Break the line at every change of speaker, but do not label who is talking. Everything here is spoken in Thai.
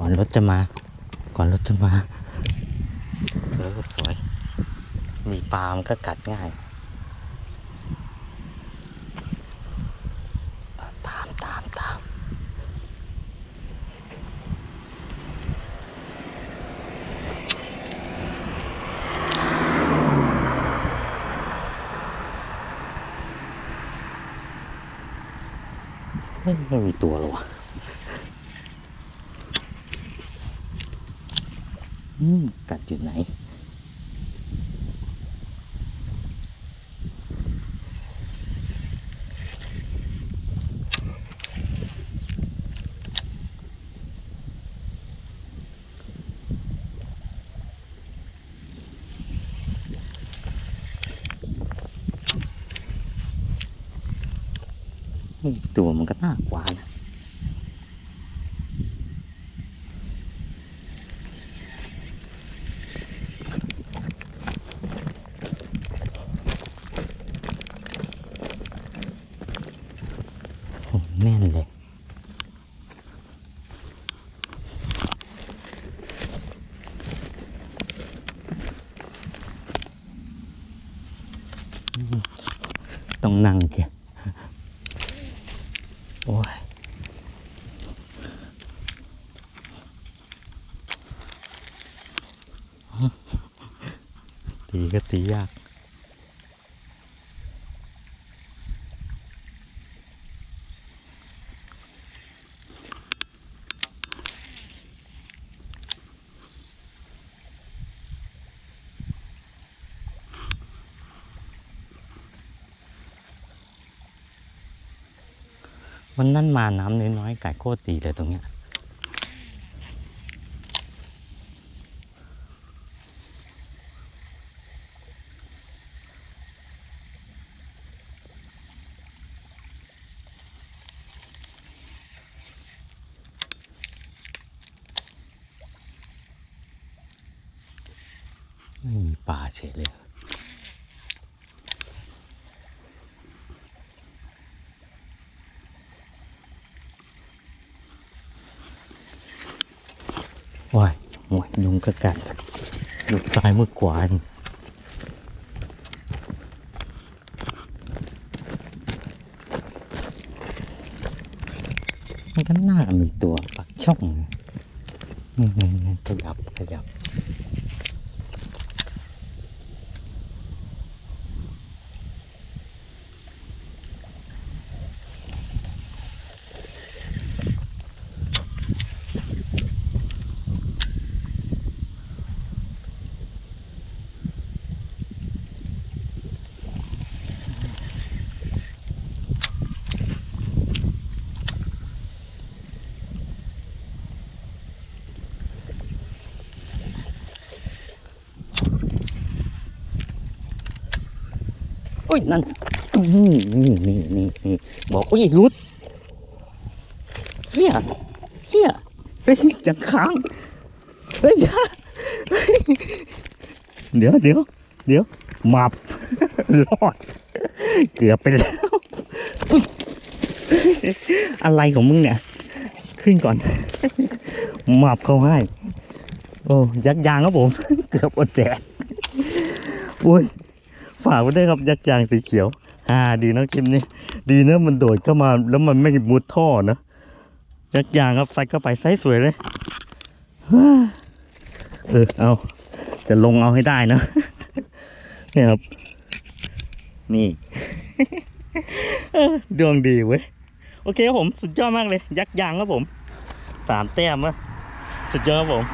ก่อนรถจะมา ก่อนรถจะมาเออสวย มีปลามันก็กัดง่ายตามตามตามไม่ไม่มีตัวหรอวะอืม กัดอยู่ไหน ตัวมันก็น่ากว่านะโอ้แน่นเลย ต้องนั่งเกียโอ้ยตีก็ตียาก วันนั้นมาน้ำน้อยๆไก่โคตรตีเลยตรงเนี้ยไม่มีปลาเฉยเลย ว้ายหวยยุงก็กัดมือซ้ายมือขวานมันก็น่ามีตัวปักช่องนะนี่นี่นี่ขยับขยับ อุ้ยนั่นนี่นี่นี่นี่บอกอุ้ยรุดเฮียเฮียเฮ้ยยังค้างเฮ้ยเฮ้ยเดี๋ยวเดี๋ยวเดี๋ยวหมับรอด เกือบไปแล้ว อะไรของมึงเนี่ย ขึ้นก่อนหมับเขาให้ โอ้ยักยางครับผม เกือบอดแดดโอ้ย ฝากไว้ด้วยครับยักษ์ยางสีเขียว อ่า ดีนะคลิปนี้ ดีนะมันโดดเข้ามาแล้วมันไม่มุดท่อนะยักษ์ยางครับใส่เข้าไปไซส์สวยเลยเออเอาจะลงเอาให้ได้นะเนี่ยครับ นี่ดวงดีเว้ยโอเคครับผมสุดยอดมากเลย ยักษ์ยางครับผมสามแต้มวะสุดยอดครับผม